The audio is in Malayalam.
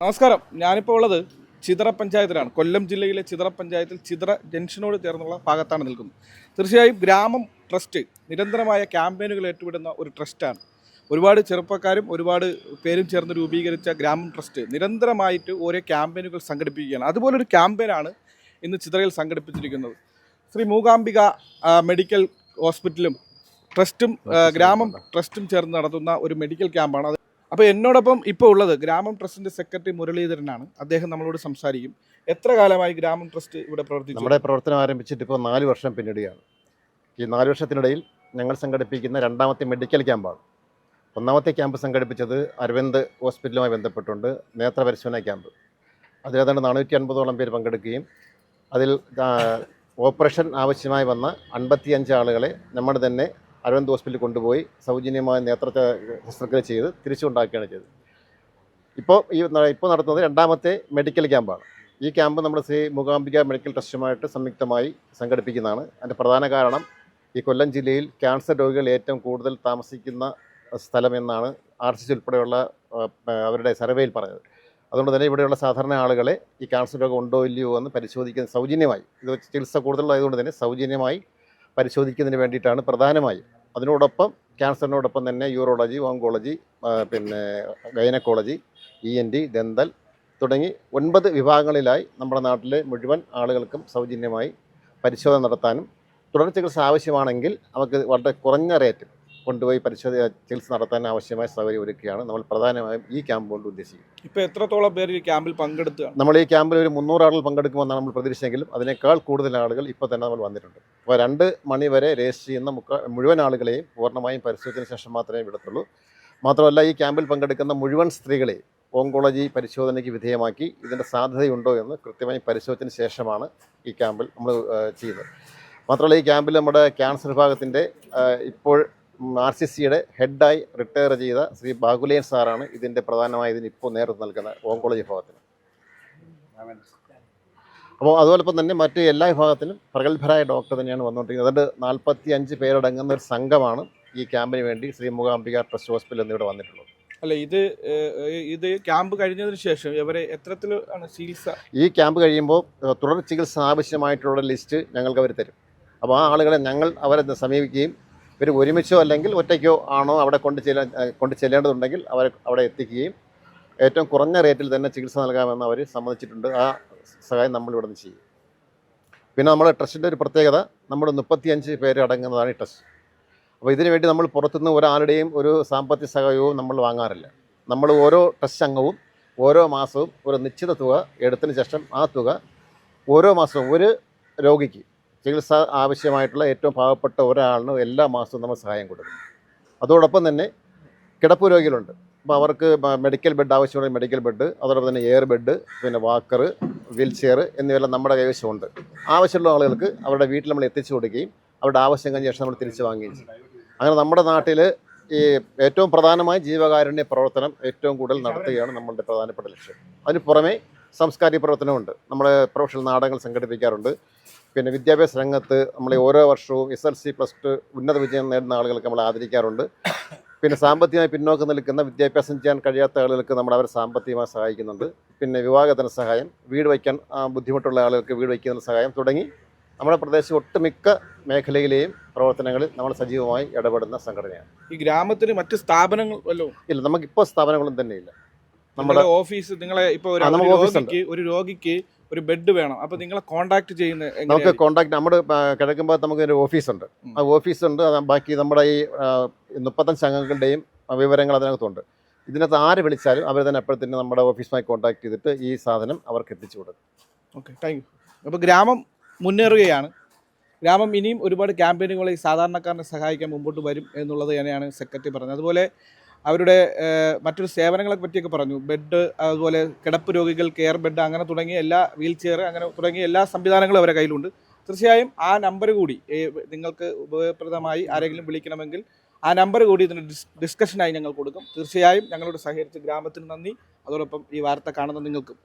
നമസ്കാരം. ഞാനിപ്പോൾ ഉള്ളത് ചിതറ പഞ്ചായത്തിലാണ്. കൊല്ലം ജില്ലയിലെ ചിതറ പഞ്ചായത്തിൽ ചിതറ ജംഗ്ഷനോട് ചേർന്നുള്ള ഭാഗത്താണ് നിൽക്കുന്നത്. തീർച്ചയായും ഗ്രാമം ട്രസ്റ്റ് നിരന്തരമായ ക്യാമ്പയിനുകൾ ഏറ്റുവിടുന്ന ഒരു ട്രസ്റ്റാണ്. ഒരുപാട് ചെറുപ്പക്കാരും ഒരുപാട് പേരും ചേർന്ന് രൂപീകരിച്ച ഗ്രാമം ട്രസ്റ്റ് നിരന്തരമായിട്ട് ഓരോ ക്യാമ്പയിനുകൾ സംഘടിപ്പിക്കുകയാണ്. അതുപോലൊരു ക്യാമ്പയിനാണ് ഇന്ന് ചിതറയിൽ സംഘടിപ്പിച്ചിരിക്കുന്നത്. ശ്രീ മൂകാംബിക മെഡിക്കൽ ഹോസ്പിറ്റലും ട്രസ്റ്റും ഗ്രാമം ട്രസ്റ്റും ചേർന്ന് നടത്തുന്ന ഒരു മെഡിക്കൽ ക്യാമ്പാണ്. അത് അപ്പോൾ എന്നോടൊപ്പം ഇപ്പോൾ ഉള്ളത് ഗ്രാമം ട്രസ്റ്റിന്റെ സെക്രട്ടറി മുരളീധരനാണ്. അദ്ദേഹം നമ്മളോട് സംസാരിക്കും. എത്ര കാലമായി ഗ്രാമം ട്രസ്റ്റ് ഇവിടെ പ്രവർത്തിച്ചു? നമ്മുടെ പ്രവർത്തനം ആരംഭിച്ചിട്ട് ഇപ്പോൾ നാല് വർഷം പിന്നിടുകയാണ് ഈ നാല് വർഷത്തിനിടയിൽ ഞങ്ങൾ സംഘടിപ്പിക്കുന്ന രണ്ടാമത്തെ മെഡിക്കൽ ക്യാമ്പാണ്. ഒന്നാമത്തെ ക്യാമ്പ് സംഘടിപ്പിച്ചത് അരവിന്ദ് ഹോസ്പിറ്റലുമായി ബന്ധപ്പെട്ടുണ്ട് നേത്ര പരിശോധന ക്യാമ്പ്. അതിലേതാണ്ട് നാനൂറ്റി അൻപതോളം പേര് പങ്കെടുക്കുകയും അതിൽ ഓപ്പറേഷൻ ആവശ്യമായി വന്ന അൻപത്തിയഞ്ച് ആളുകളെ നമ്മുടെ തന്നെ അരവിന്ദ് ഹോസ്പിറ്റലിൽ കൊണ്ടുപോയി സൗജന്യമായ നേത്ര ശസ്ത്രക്രിയ ചെയ്ത് തിരിച്ചുകൊണ്ടാക്കുകയാണ് ചെയ്തത്. ഇപ്പോൾ ഈ ഇപ്പോൾ നടത്തുന്നത് രണ്ടാമത്തെ മെഡിക്കൽ ക്യാമ്പാണ്. ഈ ക്യാമ്പ് നമ്മുടെ ശ്രീ മൂകാംബിക മെഡിക്കൽ ട്രസ്റ്റുമായിട്ട് സംയുക്തമായി സംഘടിപ്പിക്കുന്നതാണ്. അതിന്റെ പ്രധാന കാരണം ഈ കൊല്ലം ജില്ലയിൽ ക്യാൻസർ രോഗികൾ ഏറ്റവും കൂടുതൽ താമസിക്കുന്ന സ്ഥലമെന്നാണ് ആർ സി സി ഉൾപ്പെടെയുള്ള അവരുടെ സർവേയിൽ പറഞ്ഞത്. അതുകൊണ്ട് തന്നെ ഇവിടെയുള്ള സാധാരണ ആളുകളെ ഈ ക്യാൻസർ രോഗം ഉണ്ടോ ഇല്ലയോ എന്ന് പരിശോധിക്കുന്ന സൗജന്യമായി ഇത് ചികിത്സ കൂടുതലായതുകൊണ്ട് തന്നെ സൗജന്യമായി പരിശോധിക്കുന്നതിന് വേണ്ടിയിട്ടാണ് പ്രധാനമായും. അതിനോടൊപ്പം ക്യാൻസറിനോടൊപ്പം തന്നെ യൂറോളജി ഓങ്കോളജി പിന്നെ gynaecology E N T dental തുടങ്ങി ഒൻപത് വിഭാഗങ്ങളിലായി നമ്മുടെ നാട്ടിലെ മുഴുവൻ ആളുകൾക്കും സൗജന്യമായി പരിശോധന നടത്താനും തുടർ ചികിത്സ ആവശ്യമാണെങ്കിൽ നമുക്ക് വളരെ കുറഞ്ഞ റേറ്റിൽ കൊണ്ടുപോയി പരിശോധന ചികിത്സ നടത്താൻ ആവശ്യമായ സൗകര്യം ഒരുക്കുകയാണ്. നമ്മൾ പ്രധാനമായും ഈ ക്യാമ്പ് കൊണ്ട് ഉദ്ദേശിക്കുന്നത്. ഇപ്പോൾ എത്രത്തോളം പേര് ഈ ക്യാമ്പിൽ പങ്കെടുത്തു നമ്മൾ ഈ ക്യാമ്പിൽ ഒരു മുന്നൂറ് ആളുകൾ പങ്കെടുക്കുമെന്നാണ് നമ്മൾ പ്രതീക്ഷിച്ചെങ്കിലും അതിനേക്കാൾ കൂടുതൽ ആളുകൾ ഇപ്പോൾ തന്നെ നമ്മൾ വന്നിട്ടുണ്ട്. അപ്പോൾ രണ്ട് മണി വരെ രജിസ്റ്റർ ചെയ്യുന്ന മുക്ക മുഴുവൻ ആളുകളെയും പൂർണമായും പരിശോധന ശേഷം മാത്രമേ വിടത്തുള്ളൂ. മാത്രമല്ല ഈ ക്യാമ്പിൽ പങ്കെടുക്കുന്ന മുഴുവൻ സ്ത്രീകളെ ഓങ്കോളജി പരിശോധനയ്ക്ക് വിധേയമാക്കി ഇതിന്റെ സാധ്യതയുണ്ടോ എന്ന് കൃത്യമായി പരിശോധിച്ചതിന് ശേഷമാണ് ഈ ക്യാമ്പിൽ നമ്മൾ ചെയ്യുന്നത്. മാത്രമല്ല ഈ ക്യാമ്പിൽ നമ്മുടെ ക്യാൻസർ വിഭാഗത്തിന്റെ ഇപ്പോൾ ആർ സി സിയുടെ ഹെഡായി റിട്ടയർ ചെയ്ത ശ്രീ ബാഗുലേൻ സാറാണ് ഇതിന്റെ പ്രധാനമായി ഇതിന് ഇപ്പോൾ നേതൃത്വം നൽകുന്ന ഓങ്കോളജി വിഭാഗത്തിന്. അപ്പോൾ അതോടൊപ്പം തന്നെ മറ്റ് എല്ലാ വിഭാഗത്തിലും പ്രഗത്ഭരായ ഡോക്ടർ തന്നെയാണ് വന്നുകൊണ്ടിരിക്കുന്നത്. അതുകൊണ്ട് നാൽപ്പത്തി അഞ്ച് പേരടങ്ങുന്ന ഒരു സംഘമാണ് ഈ ക്യാമ്പിന് വേണ്ടി ശ്രീ മൂകാംബിക ട്രസ്റ്റ് ഹോസ്പിറ്റൽ എന്നിവിടെ വന്നിട്ടുള്ളത്. അല്ല ഇത് ഇത് ക്യാമ്പ് കഴിഞ്ഞതിന് ശേഷം ഇവരെ എത്രത്തിൽ ആണ് ചികിത്സ? ഈ ക്യാമ്പ് കഴിയുമ്പോൾ തുടർ ചികിത്സ ആവശ്യമായിട്ടുള്ള ലിസ്റ്റ് ഞങ്ങൾക്ക് അവർ തരും. അപ്പോൾ ആ ആളുകളെ ഞങ്ങൾ അവരെ സമീപിക്കുകയും ഇവർ ഒരുമിച്ചോ അല്ലെങ്കിൽ ഒറ്റയ്ക്കോ ആണോ അവിടെ കൊണ്ട് ചെല്ലാൻ കൊണ്ട് ചെല്ലേണ്ടതുണ്ടെങ്കിൽ അവർ അവിടെ എത്തിക്കുകയും ഏറ്റവും കുറഞ്ഞ റേറ്റിൽ തന്നെ ചികിത്സ നൽകാമെന്ന് അവർ സമ്മതിച്ചിട്ടുണ്ട്. ആ സഹായം നമ്മൾ ഇവിടെ നിന്ന് ചെയ്യും. പിന്നെ നമ്മുടെ ട്രസ്റ്റിന്റെ ഒരു പ്രത്യേകത നമ്മൾ മുപ്പത്തിയഞ്ച് പേര് അടങ്ങുന്നതാണ് ഈ ട്രസ്റ്റ്. അപ്പോൾ ഇതിനു വേണ്ടി നമ്മൾ പുറത്തുനിന്ന് ഒരാളുടെയും ഒരു സാമ്പത്തിക സഹായവും നമ്മൾ വാങ്ങാറില്ല. നമ്മൾ ഓരോ ട്രസ്റ്റ് അംഗവും ഓരോ മാസവും ഒരു നിശ്ചിത തുക എടുത്തതിന് ശേഷം ആ തുക ഓരോ മാസവും ഒരു രോഗിക്ക് ചികിത്സ ആവശ്യമായിട്ടുള്ള ഏറ്റവും പാവപ്പെട്ട ഒരാളിനും എല്ലാ മാസവും നമ്മൾ സഹായം കൊടുക്കും. അതോടൊപ്പം തന്നെ കിടപ്പ് രോഗികളുണ്ട്. അപ്പോൾ അവർക്ക് മെഡിക്കൽ ബെഡ് ആവശ്യമുള്ള മെഡിക്കൽ ബെഡ് അതോടൊപ്പം തന്നെ എയർ ബെഡ് പിന്നെ വാക്കർ വീൽ ചെയർ എന്നിവയെല്ലാം നമ്മുടെ കൈവശമുണ്ട്. ആവശ്യമുള്ള ആളുകൾക്ക് അവരുടെ വീട്ടിൽ നമ്മൾ എത്തിച്ചു കൊടുക്കുകയും അവരുടെ ആവശ്യം കഴിഞ്ഞ ശേഷം നമ്മൾ തിരിച്ചു വാങ്ങുകയും ചെയ്യും. അങ്ങനെ നമ്മുടെ നാട്ടിൽ ഈ ഏറ്റവും പ്രധാനമായി ജീവകാരുണ്യ പ്രവർത്തനം ഏറ്റവും കൂടുതൽ നടത്തുകയാണ് നമ്മളുടെ പ്രധാനപ്പെട്ട ലക്ഷ്യം. അതിന് പുറമേ സാംസ്കാരിക പ്രവർത്തനമുണ്ട്. നമ്മൾ പ്രൊഫഷണൽ നാടകങ്ങൾ സംഘടിപ്പിക്കാറുണ്ട്. പിന്നെ വിദ്യാഭ്യാസ രംഗത്ത് നമ്മൾ ഓരോ വർഷവും S L C plus two ഉന്നത വിജയം നേടുന്ന ആളുകൾക്ക് നമ്മൾ ആദരിക്കാറുണ്ട്. പിന്നെ സാമ്പത്തികമായി പിന്നോക്കം നിൽക്കുന്ന വിദ്യാഭ്യാസം ചെയ്യാൻ കഴിയാത്ത ആളുകൾക്ക് നമ്മൾ അവരെ സാമ്പത്തികമായി സഹായിക്കുന്നുണ്ട്. പിന്നെ വിവാഹ സഹായം വീട് വയ്ക്കാൻ ബുദ്ധിമുട്ടുള്ള ആളുകൾക്ക് വീട് വയ്ക്കുന്ന സഹായം തുടങ്ങി നമ്മുടെ പ്രദേശം ഒട്ടുമിക്ക മേഖലയിലെയും പ്രവർത്തനങ്ങളിൽ നമ്മൾ സജീവമായി ഇടപെടുന്ന സംഘടനയാണ്. ഈ ഗ്രാമത്തിന് മറ്റ് സ്ഥാപനങ്ങൾ വല്ലതും ഇല്ല നമുക്കിപ്പോൾ സ്ഥാപനങ്ങളൊന്നും തന്നെ ഇല്ല നമ്മുടെ ഓഫീസ് നിങ്ങളെ ഇപ്പൊ ഒരു. രോഗിക്ക് ഒരു ബെഡ് വേണം അപ്പൊ നിങ്ങളെ കോൺടാക്ട് ചെയ്യുന്ന നമുക്ക്? കോൺടാക്ട് നമ്മുടെ കിഴക്കുമ്പോൾ നമുക്ക് ഒരു ഓഫീസുണ്ട്. ആ ഓഫീസുണ്ട് ബാക്കി നമ്മുടെ ഈ മുപ്പത്തഞ്ച് അംഗങ്ങളുടെയും വിവരങ്ങൾ അതിനകത്തുണ്ട് ഇതിനകത്ത് ആര് വിളിച്ചാലും അവർ തന്നെ അപ്പോഴത്തേനും നമ്മുടെ ഓഫീസുമായി കോൺടാക്ട് ചെയ്തിട്ട് ഈ സാധനം അവർക്ക് എത്തിച്ചു കൊടുക്കും ഓക്കെ താങ്ക് യു അപ്പോൾ ഗ്രാമം മുന്നേറുകയാണ് ഗ്രാമം ഇനിയും ഒരുപാട് ക്യാമ്പയിനുകളെ സാധാരണക്കാരനെ സഹായിക്കാൻ മുമ്പോട്ട് വരും എന്നുള്ളത് തന്നെയാണ് സെക്രട്ടറി പറഞ്ഞത് അതുപോലെ അവരുടെ മറ്റൊരു സേവനങ്ങളെ പറ്റിയൊക്കെ പറഞ്ഞു. ബെഡ് അതുപോലെ കിടപ്പ് രോഗികൾ കെയർ ബെഡ് അങ്ങനെ തുടങ്ങിയ എല്ലാ വീൽ ചെയർ അങ്ങനെ തുടങ്ങിയ എല്ലാ സംവിധാനങ്ങളും അവരുടെ കയ്യിലുണ്ട്. തീർച്ചയായും ആ നമ്പർ കൂടി നിങ്ങൾക്ക് ഉപയോഗപ്രദമായി ആരെങ്കിലും വിളിക്കണമെങ്കിൽ ആ നമ്പർ കൂടി ഇതിന് ഡിസ് ഡിസ്കഷനായി ഞങ്ങൾ കൊടുക്കും. തീർച്ചയായും ഞങ്ങളോട് സഹകരിച്ച് ഗ്രാമത്തിന് നന്ദി. അതോടൊപ്പം ഈ വാർത്ത കാണുന്ന നിങ്ങൾക്കും.